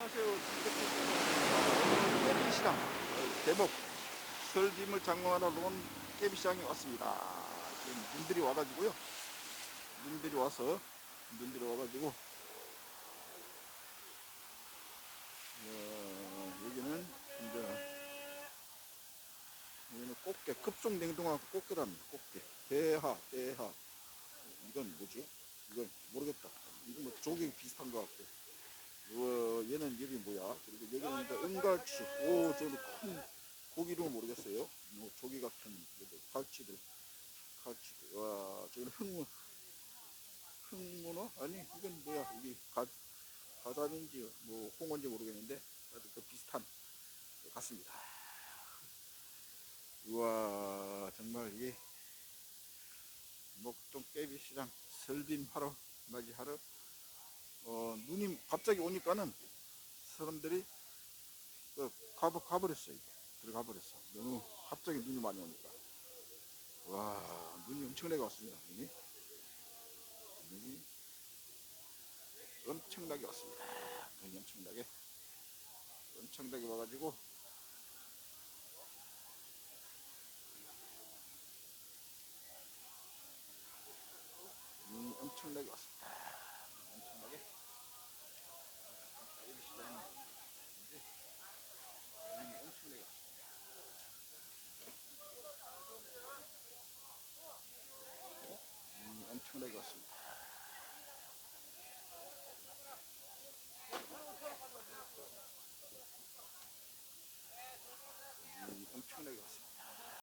안녕하세요. 깨비시장 대목 설빔을 장만하러 온 깨비시장에 왔습니다. 지금 눈들이 와가지고요. 눈들이 와서 눈들이 와가지고 어, 여기는 이제 여기는 꽃게 급속 냉동한 꽃게랍니다. 꽃게 대하 대하 이건 뭐지? 이건 모르겠다. 이건 뭐 조개 비슷한 것 같고. 우와, 얘는 이름이 뭐야? 그리고 여기는 은갈치. 오, 저는 큰 고기 이름은 모르겠어요. 뭐 조기 같은 갈치들. 갈치들. 와, 저는 흑문. 흑문어? 아니, 이건 뭐야? 이게 가, 가자미인지 뭐 홍어인지 모르겠는데, 하여튼 그 비슷한 것 같습니다. 우와, 정말 이게 목동 깨비시장 설빔 하러 맞이하러 어, 눈이 갑자기 오니까는 사람들이 그 가버, 가버렸어요. 들어가 버렸어. 너무 갑자기 눈이 많이 오니까. 와, 눈이 엄청나게 왔습니다. 눈이. 눈이 엄청나게 왔습니다. 눈이 엄청나게. 엄청나게 와가지고. 눈이 엄청나게 왔습니다. 엄청나게. 여기 시장에 이제 눈이 엄청나게 왔습니다. 왔습니다.